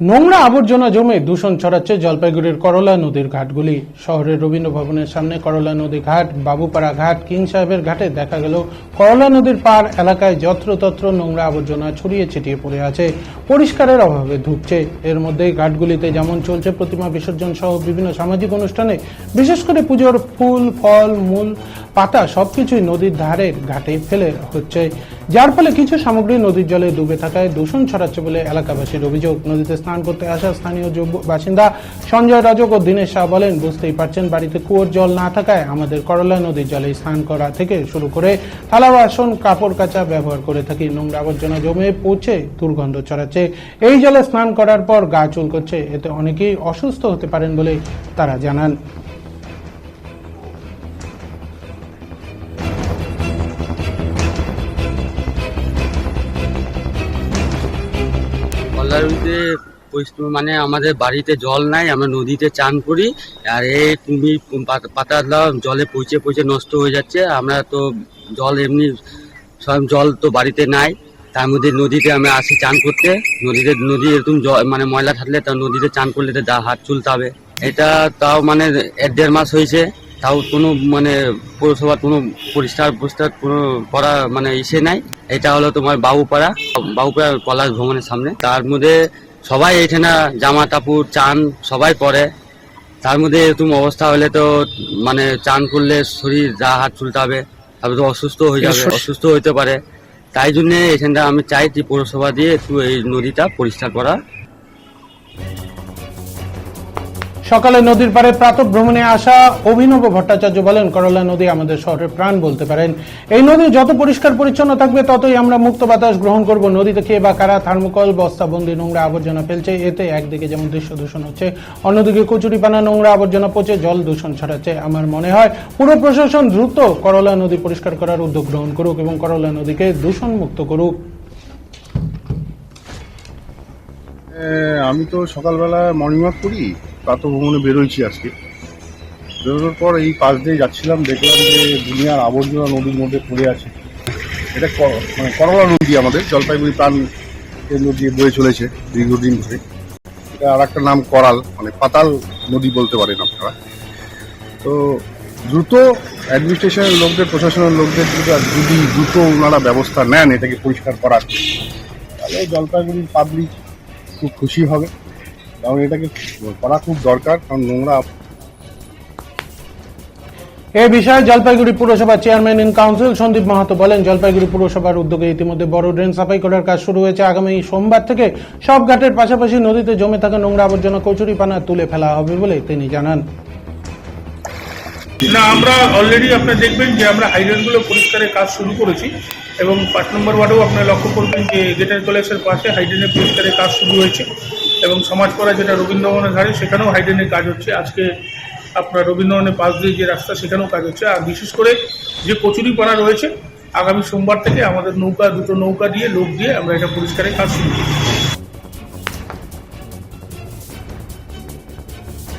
নোংরা আবর্জনা জমে দূষণ ছড়াচ্ছে জলপাইগুড়ির করলা নদীর ঘাটগুলি। শহরের রবীন্দ্র ভবনের সামনে করলা নদী ঘাট, বাবুপাড়া ঘাট, কিং সাহেবের ঘাটে দেখা গেল করলা নদীর পার এলাকায় যত্রতত্র নোংরা আবর্জনা ছড়িয়ে ছিটিয়ে পড়ে আছে। পরিষ্কারের অভাবে ধুকছে এর মধ্যেই ঘাটগুলিতে যেমন চলছে প্রতিমা বিসর্জন সহ বিভিন্ন সামাজিক অনুষ্ঠানে, বিশেষ করে পুজোর ফুল, ফল, মূল পাতা সবকিছুই নদীর ধারে ঘাটে ফেলে হচ্ছে। যার ফলে কিছু সামগ্রী নদীর জলে ডুবে থাকায় দূষণ ছড়াচ্ছে বলে এলাকাবাসীর অভিযোগ। নদীতে স্নান করতে আসা স্থানীয় বাসিন্দা সঞ্জয় রাজক ও দীনেশ শাহ বলেন, বুঝতেই পারছেন, বাড়িতে কুয়োর জল না থাকায় আমাদের করলা নদীর জলে স্নান করা থেকে শুরু করে থালা, বাসন, কাপড় কাচা ব্যবহার করে থাকি। নোংরা আবর্জনা জমে পৌঁছে দুর্গন্ধ ছড়াচ্ছে। এই জলে স্নান করার পর গা চুল করছে এতে অনেকেই অসুস্থ হতে পারেন বলে তারা জানান। পরিস্থিতি মানে আমাদের বাড়িতে জল নাই, আমরা নদীতে চান করি, আর এই কুমির পাতা- পাতাগুলো জলে পচে পচে নষ্ট হয়ে যাচ্ছে, আমরা তো জল এমনি সব জল তো বাড়িতে নাই, তার মধ্যে নদীতে আমরা আসি চান করতে, নদীতে, নদী এরকম জল মানে ময়লা থাকলে তা নদীতে চান করলে তো হাত চুলতে হবে এটা তাও মানে এক দেড় মাস হয়েছে তাও কোনো মানে পৌরসভার কোনো পরিষ্কার পরিষ্কার কোনো করা মানে ইসে নাই। এটা হলো তোমার বাবুপাড়া বাবুপাড়া পলাশ ভ্রমণের সামনে। তার মধ্যে সবাই এখানে জামা কাপড় চান সবাই পরে। তার মধ্যে এরকম অবস্থা হলে তো মানে চান করলে শরীর যা হাত চুলতে হবে। তারপরে তো অসুস্থ হয়ে যাবে অসুস্থ হইতে পারে। তাই জন্যে এখানটা আমি চাই যে পৌরসভা দিয়ে একটু এই নদীটা পরিষ্কার করা সকালে নদীর পাড়ে প্রাতঃ ভ্রমণে আসা অভিনব ভট্টাচার্য বলেন, করলা নদী আমাদের শহরের প্রাণ, বলতে পারেন। এই নদী যত পরিষ্কার পরিচ্ছন্ন থাকবে, ততই আমরা মুক্ত বাতাস গ্রহণ করব। নদীতে কে বা কারা থার্মোকল বস্তাবন্দি নোংরা আবর্জনা ফেলছে, এতে একদিকে যেমন দৃশ্য দূষণ হচ্ছে, অন্যদিকে কচুরিপানা, নোংরা আবর্জনা পচে জল দূষণ ছড়াচ্ছে। আমার মনে হয় পুরো প্রশাসন দ্রুত করলা নদী পরিষ্কার করার উদ্যোগ গ্রহণ করুক এবং করলা নদীকে দূষণ মুক্ত করুক আমি তো সকালবেলা মর্নিং ওয়াক করি। প্রাতঃ ভ্রমণে বেরোইছি আজকে। বেরোনোর পর এই পাশ দিয়ে যাচ্ছিলাম, দেখলাম যে দুনিয়ার আবর্জনা নদীর মধ্যে পড়ে আছে। এটা মানে করলা নদী আমাদের, জলপাইগুড়ি প্রাণ কেন্দ্র দিয়ে বয়ে চলেছে দীর্ঘদিন ধরে। এটা আর একটা নাম করাল মানে পাতাল নদী বলতে পারেন আপনারা। তো দ্রুত অ্যাডমিনিস্ট্রেশনের লোকদের, প্রশাসনের লোকদের যদি দ্রুত ওনারা ব্যবস্থা নেন, এটাকে পরিষ্কার করার, তাহলে জলপাইগুড়ির পাবলিক খুব খুশি হবে। কারণ এটাকে করা খুব দরকার, কারণ নোংরা এ বিষয়ে জলপাইগুড়ি পুরসভার chairman in council Sandip Mahato বলেন, জলপাইগুড়ি পুরসভার উদ্যোগে ইতিমধ্যে বড় ড্রেন সাফাই করার কাজ শুরু হয়েছে। আগামী সোমবার থেকে সব ঘাটের পাশাপাশি নদীতে জমে থাকা নোংরা আবর্জনা কচুরিপানা তুলে ফেলা হবে বলে তিনি জানান। না, আমরা অলরেডি আপনারা দেখবেন যে আমরা হাইড্রেনগুলো পরিষ্কারের কাজ শুরু করেছি এবং পাঁচ নম্বর ওয়ার্ডেও আপনারা লক্ষ্য করবেন যে গেটের কলেজের পাশে হাইড্রেনের পরিষ্কারের কাজ শুরু হয়েছে এবং সমাজপাড়া যেটা রবীন্দ্রভবনের ধারে, সেখানেও হাইড্রেনের কাজ হচ্ছে। আজকে আপনার রবীন্দ্রভবনের পাশ দিয়ে যে রাস্তা, সেখানেও কাজ হচ্ছে। আর বিশেষ করে যে কচুরিপানা রয়েছে, আগামী সোমবার থেকে আমাদের নৌকা, দুটো নৌকা দিয়ে, লোক দিয়ে আমরা এটা পরিষ্কারের কাজ শুরু করছি